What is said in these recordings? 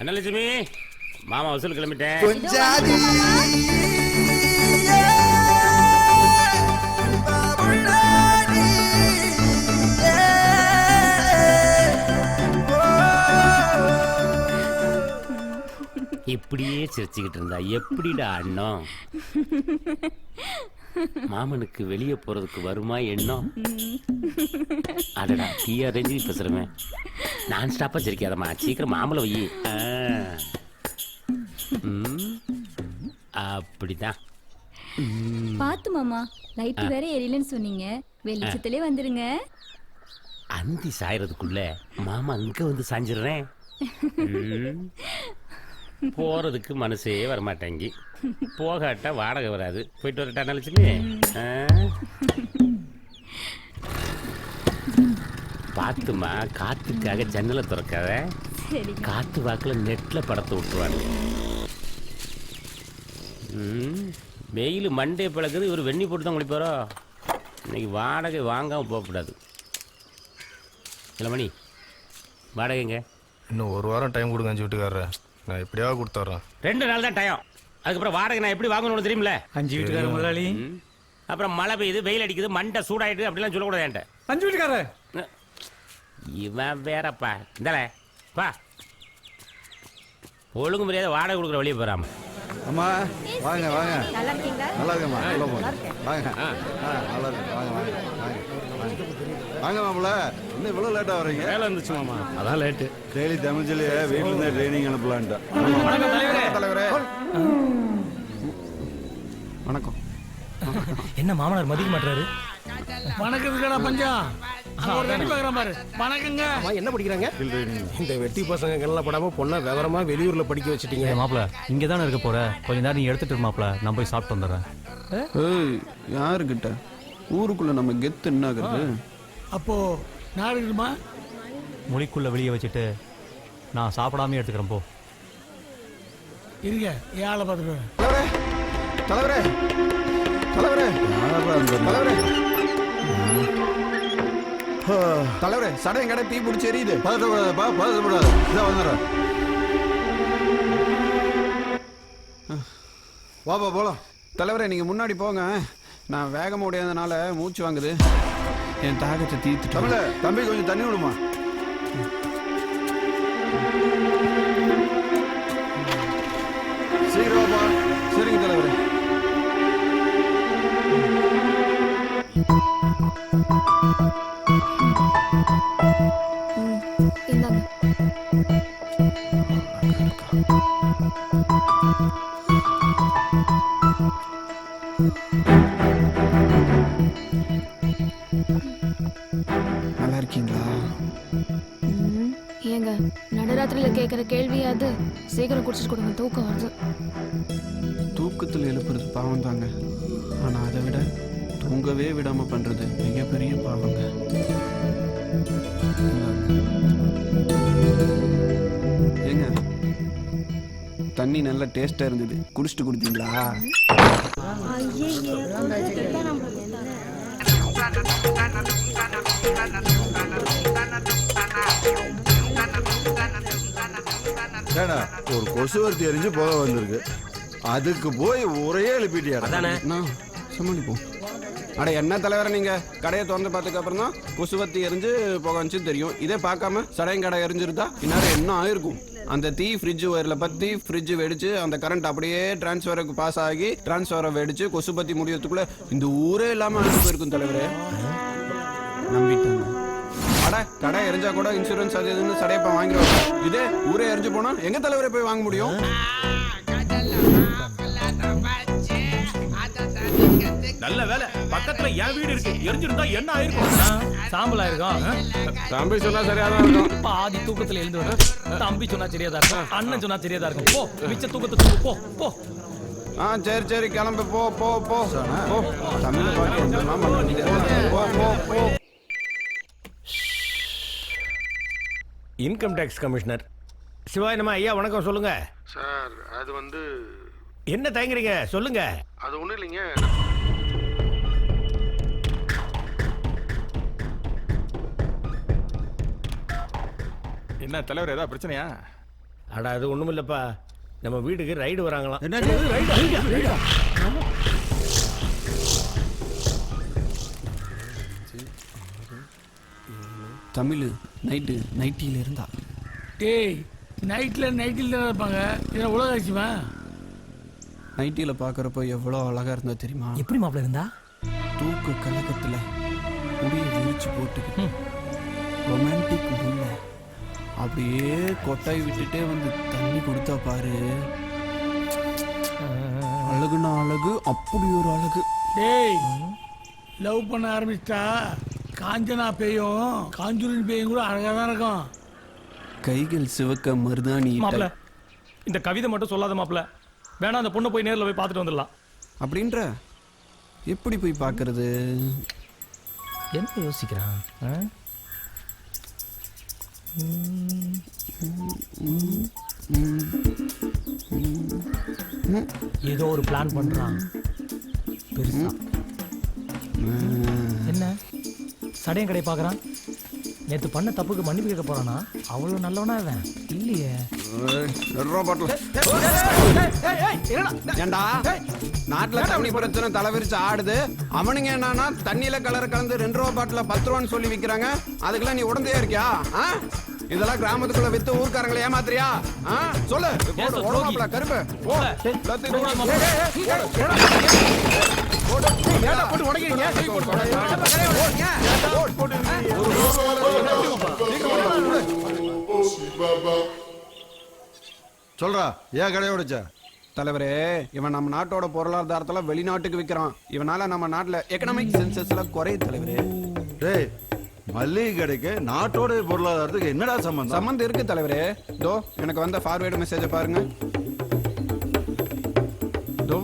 அண்ணலட்சுமி மாமா வசூல் கிளம்பிட்டேன். கொஞ்சாதி. இப்படியே சிரிச்சுக்கிட்டு இருந்தா எப்படிடா அண்ணம்? மாமனுக்கு வெளியே போறதுக்கு வருமா எண்ணம் அடடா டீயா ரேஞ்சு பேசுறவன் நான் ஸ்டாப்பா சிரிக்காதம்மா. சீக்கிரம் மாமலை வை. அப்படிதான். பாத்து மாமா லைட் வேற எரியலன்னு சொன்னீங்க. வெளிச்சத்திலே வந்துருங்க. அந்தி சாயறதுக்குள்ள மாமா அங்க வந்து சாஞ்சிடுறேன். போறதுக்கு மனசே வரமாட்டேங்கி. போகாட்டா வாடகை வராது. போயிட்டு வரட்டா நினைச்சுமே பார்த்துமா காத்துக்காக ஜன்னலை திறக்காத. காத்து வாக்குல நெட்ல படத்தை விட்டுருவாங்க. ம், வெயில் மண்டே பழகுது இவர் வெண்ணி போட்டு தான் குளிப்பாரோ? இன்னைக்கு வாடகை வாங்காம போகக்கூடாது இளமணி வாடகைங்க. இன்னும் ஒரு வாரம் டைம் கொடுங்க அஞ்சு வீட்டுக்காரர. நான் எப்படியாவது கொடுத்துட்றேன். ரெண்டு நாள் தான் டயம் அதுக்கப்புறம் வாடகை நான் எப்படி வாங்கணும்னு தெரியுமில்ல? அஞ்சு வீட்டுக்கார முதலாளி. அப்புறம் மழை பெய்யுது வெயில் அடிக்குது மண்டை சூடாயிட்டு அப்படிலாம் சொல்லக்கூடாது என்கிட்ட. அஞ்சு வீட்டுக்கார இவன் வேறப்பா. இந்தல பா ஒழுங்கு மரியாதை வாடகை கொடுக்குற வெளியே போறாம அம்மா வாங்க வாங்க. நல்லா இருக்கீங்களா நல்லா இருக்கம்மா உள்ள போங்க வாங்க. ஆ, நல்லா இருக்கு. வாங்க வாங்க வாங்க வாங்க. வாங்க மாப்பிள்ள. இன்னும் இவ்வளோ லேட்டாக வர்றீங்க? வேலை இருந்துச்சு மாமா. அதான் லேட்டு டெய்லி தமிழ்ச்சிலேயே வீட்டில் இருந்தே ட்ரைனிங் அனுப்பலான்ட்டேன் தலைவரே. வணக்கம். என்ன மாமனார் மதிக்க மாட்டாரு வணக்கத்துக்கடா பஞ்சம் வணக்கங்க. என்ன படிக்கிறாங்க? இந்த வெட்டி பசங்க கண்ணில் படாம பொண்ணை விவரமா வெளியூர்ல படிக்க வச்சிட்டீங்க. மாப்பிள இங்க தானே இருக்க போற? கொஞ்ச நேரம் நீ எடுத்துட்டு இரு மாப்பிள. நான் போய் சாப்பிட்டு வந்துடுறேன். யாருக்கிட்ட? ஊருக்குள்ள நம்ம கெத்து என்ன ஆகுறது அப்போ நாடு இருக்குமா? மொழிக்குள்ள வெளியே வச்சுட்டு நான் சாப்பிடாம எடுத்துக்கிறேன் போ. இருங்க ஏழை பார்த்துட்டு தலைவரே தலைவரே தலைவரே. தலைவரே. சடையும் கடை தீ பிடிச்சி எரியுது. பதட்டப்படாதப்பா பதட்டப்படாது இதான் வந்துடுறேன். வாப்பா போலாம். தலைவரே நீங்க முன்னாடி போங்க. நான் வேகமா உடையாதனால மூச்சு வாங்குது. என் தாகத்தை தீர்த்து தமிழ தம்பி கொஞ்சம் தண்ணி விடுமா? சீக்கிரம் வாப்பா. சரிங்க தலைவரே. இந்தாங்க நல்லா இருக்கீங்களா ஏங்க நடுராத்திரியில கேக்குற கேள்வி அது. சீக்கிரம் குடிச்சிட்டு கொடுங்க தூக்கம் வருது. தூக்கத்தில் எழுப்புறது பாவம் தாங்க ஆனால் அதை விட தூங்கவே விடாம பண்றது மிகப்பெரிய பாவங்க. ஏங்க தண்ணி நல்ல டேஸ்டா இருந்தது. குடிச்சிட்டு கொடுத்தீங்களா? ஏடா ஒரு கொசுவர்த்தி எரிஞ்சு போக வந்திருக்கு. அதுக்கு போய் ஒரே எழுப்பிட்டியாடா. அதானே. நான் சமாளிப்போம். அட என்ன தலைவரை நீங்க? கடையை திறந்து பார்த்ததுக்கு அப்புறம் தான் கொசுவத்தி எரிஞ்சு புகை வந்துச்சு தெரியும். இதே பார்க்காம சடையும் கடை எரிஞ்சிருந்தா இந்நேரம் என்ன ஆயிருக்கும்? அந்த தீ ஃப்ரிட்ஜ் ஒயர்ல பத்தி ஃப்ரிட்ஜ் வெடிச்சு அந்த கரண்ட் அப்படியே டிரான்ஸ்ஃபருக்கு பாஸ் ஆகி டிரான்ஸ்ஃபரை வெடிச்சு கொசு பத்தி முடியறதுக்குள்ள இந்த ஊரே இல்லாம அழிஞ்சு போயிருக்கும் தலைவரே. நம்பிட்டாங்க அட கடை எரிஞ்சா கூட இன்சூரன்ஸ் அது இதுன்னு சடையப்ப வாங்கிடுவாங்க. இதே ஊரே எரிஞ்சு போனா எங்க தலைவரே போய் வாங்க முடியும்? நல்ல வேலை. பக்கத்துல என் வீடு இருக்கு. எரிஞ்சிருந்தா என்ன ஆயிருக்கும்? சாம்பலா இருக்கும் தம்பி சொன்னா சரியா தான் இருக்கும். பாதி தூக்கத்துல எழுந்து வர தம்பி சொன்னா சரியா தான் இருக்கும். அண்ணன் சொன்னா சரியா தான் இருக்கும். போ மிச்ச தூக்கத்தை தூக்கு போ போ. ஆ சரி சரி கிளம்பு. போ போ போ. போ. தமிழ பாட்டு ஒன்றுமா போ போ போ. Income tax commissioner. சிவாயனமா ஐயா வணக்கம் சொல்லுங்க. சார் அது வந்து என்ன தயங்குறீங்க? சொல்லுங்க. அது ஒண்ணும் இல்லைங்க. என்ன தலைவர் ஏதாவது பிரச்சனையா? அட அது ஒண்ணும் இல்லப்பா நம்ம வீட்டுக்கு ரைடு வராங்களாம். தமிழ் நைட்டு நைட்டியில் இருந்தா. டேய் நைட்ல நைட்டில் தான் இருப்பாங்க. இதில் உலக ஆச்சுமா நைட்டியில் பார்க்குறப்போ எவ்வளோ அழகாக இருந்தா தெரியுமா? எப்படி மாப்பிள்ள இருந்தா? தூக்க கலக்கத்தில் முடியை விரிச்சு போட்டுக்கிட்டு. ரொமான்டிக் முல்ல. அப்படியே கொட்டாய் விட்டுட்டே வந்து தண்ணி கொடுத்தா பாரு. அழகுனா அழகு அப்படி ஒரு அழகு. டேய் லவ் பண்ண ஆரம்பிச்சிட்டா காஞ்சனா பேயும் காஞ்சூரின் பேயும் கூட அழகாக தான் இருக்கும். கைகள் சிவக்க மருதாணி மாப்பிள்ள இந்த கவிதை மட்டும் சொல்லாத மாப்பிள்ள. வேணா அந்த பொண்ணை போய் நேர்ல போய் பார்த்துட்டு வந்துடலாம். அப்படின்ற? எப்படி போய் பார்க்கறது? என்ன யோசிக்கிறான்? ஆ? ஏதோ ஒரு பிளான் பண்றான் பெருசா என்ன சடையன் கடை பார்க்கறான் நேத்து பண்ண தப்புக்கு மன்னிப்பு கேட்க போறானா அவ்வளவு நல்லவனா அவன் இல்லையே நாட்டுல தண்ணி பிரச்சனை தலைவிரிச்சு ஆடுது. அவனுங்க என்னன்னா தண்ணியில கலர் கலந்து ரெண்டு ரூபா பாட்டில பத்து ரூபான்னு சொல்லி விக்கிறாங்க. அதுக்கெல்லாம் நீ உடந்தையா இருக்கியா? இதெல்லாம் கிராமத்துக்குள்ள வித்து ஊர்க்காரங்களை ஏமாத்துறியா? சொல்லு. கருப்பு போட்டு உடைக்கிறீங்க? சொல்றா ஏன் கடையை உடைச்ச? தலைவரே இவன் நம்ம நாட்டோட பொருளாதாரத்துல வெளிநாட்டுக்கு விக்கிறான். இவனால நம்ம நாட்டுல எக்கனாமிக் சென்சஸ்ல குறையுது தலைவரே. டேய் மல்லிகை கடைக்கு நாட்டோட பொருளாதாரத்துக்கு என்னடா சம்பந்தம்? சம்மந்தம் இருக்கு தலைவரே. தோ எனக்கு வந்த ஃபார்வேர்டு மெசேஜ பாருங்க. தோ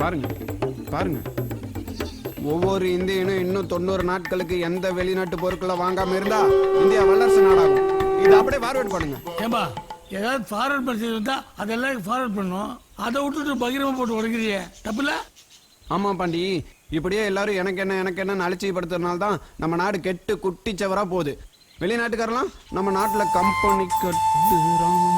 பாருங்க பாருங்க. ஒவ்வொரு இந்தியனும் இன்னும் தொண்ணூறு நாட்களுக்கு எந்த வெளிநாட்டு பொருட்களை வாங்காம இருந்தா இந்தியா வல்லரசு நாடாகும். இதை அப்படியே ஃபார்வேர்ட் பண்ணுங்க. ஏம்பா ஏதாவது ஃபார்வர்ட் மெசேஜ் வந்தா அதெல்லாம் ஃபார்வர்ட் பண்ணும். அதை விட்டுட்டு பகிரமா போட்டு உடைக்கிறியே. தப்புல? ஆமா பாண்டி. இப்படியே எல்லாரும் எனக்கு என்ன எனக்கு என்ன அலட்சியப்படுத்துறதுனால தான் நம்ம நாடு கெட்டு குட்டிச்சவரா போகுது. வெளிநாட்டுக்காரெல்லாம் நம்ம நாட்டுல கம்பெனி கட்டுறான்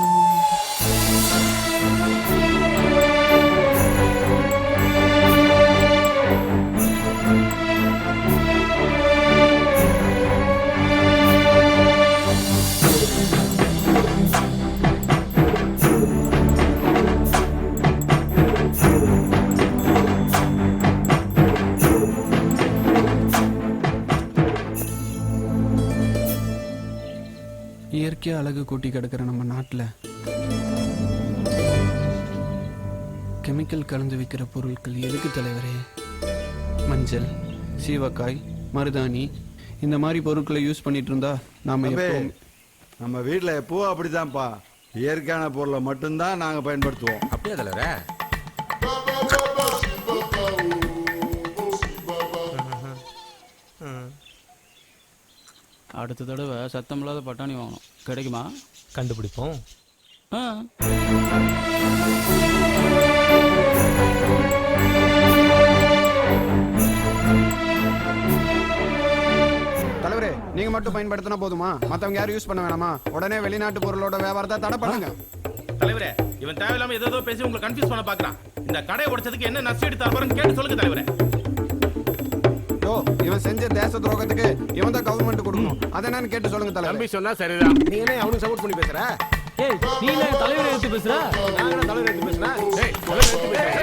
இயற்கை அழகு கூட்டி கிடக்கிற நம்ம நாட்டுல கெமிக்கல் கலந்து விற்கிற பொருட்கள் எதுக்கு தலைவரே? மஞ்சள் சீவக்காய் மருதாணி இந்த மாதிரி பொருட்களை யூஸ் பண்ணிட்டு இருந்தா நாம நம்ம வீட்டுல எப்பவும் அப்படிதான்ப்பா. இயற்கையான பொருளை மட்டும்தான் நாங்க பயன்படுத்துவோம். அப்படியே தலைவரே? அடுத்த தடவை சத்தம் இல்லாத பட்டாணி வாங்கணும். கிடைக்குமா? கண்டுபிடிப்போம். ஆ. தலைவரே நீங்க மட்டும் பயன்படுத்தினா போதுமா? மத்தவங்க யாரும் யூஸ் பண்ண வேணாமா? உடனே வெளிநாட்டு பொருளோட வியாபாரத்தை தடை பண்ணுங்க. தலைவரே இவன் தேவையில்லாம ஏதோ பேசி உங்களை கன்ஃபியூஸ் பண்ண பாக்குறான் இந்த கடையை உடைச்சதுக்கு என்ன நஷ்டம் எடுத்து தரப்பாருன்னு கேட்டு சொல்லுங்க தலைவரே. யோ இவன் செஞ்ச தேச துரோகத்துக்கு இவன் தான் கவர்மெண்ட் கொடுக்கணும் அதை என்னன்னு கேட்டு சொல்லுங்க தலைவர் தம்பி சொன்னா சரிதான் நீ என்ன அவனுக்கு சப்போர்ட் பண்ணி பேசுற ஏய் நீ என்ன தலைவரை எடுத்து பேசுற நாங்க என்ன தலைவர் எடுத்து பேசுறேன் டேய் தலைவர் எடுத்து பேசுறேன்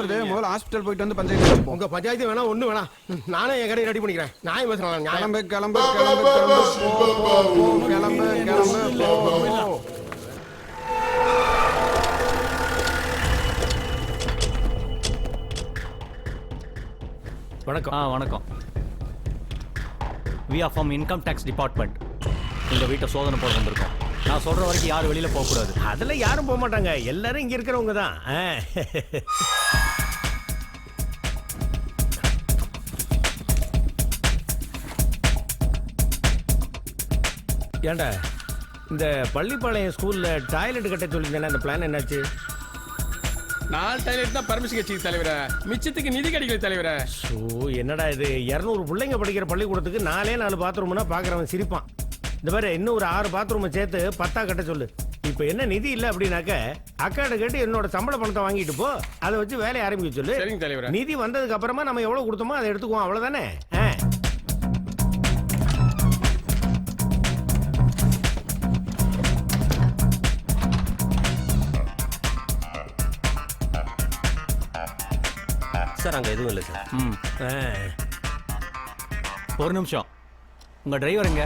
வருது. முதல்ல ஹாஸ்பிட்டல் போயிட்டு வந்து பஞ்சாயத்து உங்க பஞ்சாயத்து வேணா ஒண்ணு வேணாம் நானே என் கடையை ரெடி பண்ணிக்கிறேன். நியாயம் பேசுறேன் கிளம்பு கிளம்பு கிளம்பு கிளம்பு. கிளம்பு கிளம்பு. வணக்கம். ஆ வணக்கம். We are from income tax department இந்த வீட்டை சோதனை போட வந்திருக்கோம். நான் சொல்ற வரைக்கும் யாரும் வெளியில போக கூடாது அதெல்லாம் யாரும் போக மாட்டாங்க. எல்லாரும் இங்க இருக்கிறவங்க தான். ஆ. ஏன்டா இந்த பள்ளிப்பாளையம் ஸ்கூல்ல டாய்லெட் கட்ட சொல்லியிருந்தேன் அந்த பிளான் என்னாச்சு? நாலு டைலட் தான் பர்மிஷன் கட்சி தலைவர. மிச்சத்துக்கு நிதி கிடைக்கல தலைவர. ஸோ என்னடா இது? இரநூறு பிள்ளைங்க படிக்கிற பள்ளிக்கூடத்துக்கு நாலே நாலு பாத்ரூம்னா பார்க்குறவன் சிரிப்பான். இந்த மாதிரி இன்னும் ஒரு ஆறு பாத்ரூமை சேர்த்து பத்தா கட்ட சொல்லு. இப்போ என்ன நிதி இல்லை அப்படின்னாக்க அக்காட்ட கேட்டு என்னோட சம்பள பணத்தை வாங்கிட்டு போ. அதை வச்சு வேலையை ஆரம்பிக்க சொல்லு. சரிங்க தலைவர. நிதி வந்ததுக்கு அப்புறமா நம்ம எவ்வளவு கொடுத்தோமோ அதை எடுத்துக்குவோம். அவ்வளவுதானே? ஆ. சார் அங்கே எதுவும் இல்லை சார். ம். ஆ. ஒரு நிமிஷம். உங்க டிரைவர் எங்க?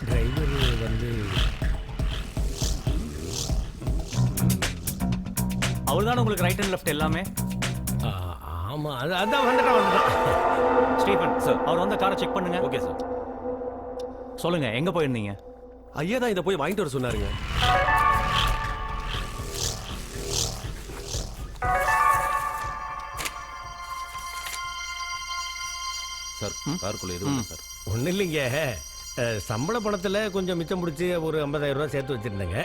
டிரைவர் வந்து தான் உங்களுக்கு ரைட் அண்ட் லெஃப்ட் எல்லாமே? ஆ, ஆமா. அது அதான் வந்துட்டான் வந்துட்டான் ஸ்டீஃபன் சார் அவர் வந்து காரை செக் பண்ணுங்க. ஓகே சார் சொல்லுங்க எங்க போயிருந்தீங்க? ஐயா தான் இதை போய் வாங்கிட்டு வர சொன்னாருங்க. சார் காருக்குள்ள எதுவும் சார். ஒன்றும் இல்லைங்க. அஹ், சம்பள பணத்தில் கொஞ்சம் மிச்சம் பிடிச்சி ஒரு 50000 ரூபா சேர்த்து வச்சுருந்தேங்க.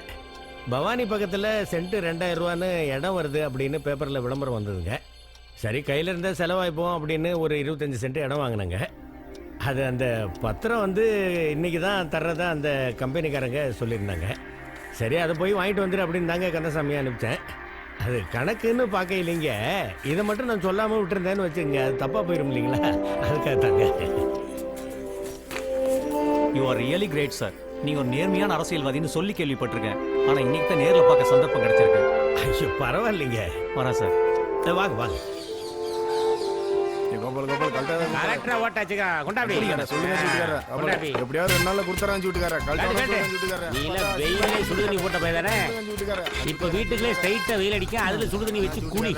பவானி பக்கத்தில் சென்ட்டு ரெண்டாயிரம் ரூபான்னு இடம் வருது அப்படின்னு பேப்பரில் விளம்பரம் வந்ததுங்க. சரி கையில் இருந்த செலவாய்ப்போம் அப்படின்னு ஒரு இருபத்தஞ்சி சென்ட் இடம் வாங்கினேங்க. அது அந்த பத்திரம் வந்து இன்னைக்கு தான் தர்றதா அந்த கம்பெனிக்காரங்க சொல்லியிருந்தாங்க. சரி அதை போய் வாங்கிட்டு வந்துடு அப்படின்னு தாங்க கந்தசாமி அனுப்பிச்சேன். அது கணக்குன்னு பார்க்க இல்லைங்க. இதை மட்டும் நான் சொல்லாமல் விட்டுருந்தேன்னு வச்சுங்க அது தப்பாக போயிடும் இல்லைங்களா? அதுக்காக தாங்க you are really great sir நீங்க ஒரு நேர்மையான அரசியல்வாதின்னு சொல்லி கேள்விப்பட்டிருக்கேன். ஆனா இன்னைக்கு தான் நேர்ல பார்க்க சந்தர்ப்பம் கிடைச்சிருக்கு. ஐயோ பரவாயில்லைங்க. வரேன் சார் சரி, வாங்க வாங்க. கோபால் கோபால் கலெக்டரா ஓட்டாச்சுக்கா. கொண்டாடி சொல்லுங்க கொண்டாடி எப்படியாவது ரெண்டு நாள்ல கொடுத்துறான் வீட்டுக்காரர் நீல வெயிலே சுடுதண்ணி போட்ட போய் தானே? இப்ப வீட்டுக்குள்ளே ஸ்ட்ரைட்டா வெயில் அடிக்க அதுல சுடுதண்ணி வச்சு குளி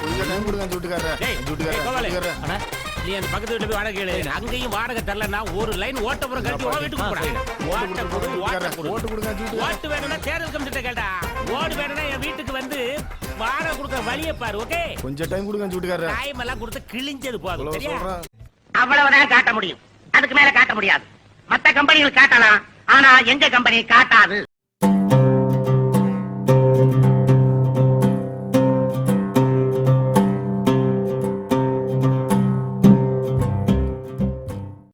கொஞ்சம் டைம் கொடுங்க வீட்டுக்காரர் டேய், டேய், கோபாலு. நீ அந்த பக்கத்து வீட்டுல போய் வாடகை கேளு. அங்கேயும் வாடகை தரலன்னா ஒரு லைன் ஓட்டப்புறம் கழிச்சு உன் வீட்டுக்கு போடா. ஓட்ட கொடு ஓட்ட ஓட்டு கொடுங்க ஓட்டு வேணும்னா தேர்தல் கமிஷன் கேட்டா. ஓடு வேணும்னா என் வீட்டுக்கு வந்து வாடகை கொடுக்க வழியை பாரு ஓகே கொஞ்சம் டைம் கொடுங்க வீட்டுக்காரர் டைம் எல்லாம் கொடுத்து கிழிஞ்சது போதும் சரியா? அவ்வளவுதான் காட்ட முடியும். அதுக்கு மேல காட்ட முடியாது. மத்த கம்பெனிகள் காட்டலாம் ஆனா எங்க கம்பெனி காட்டாது?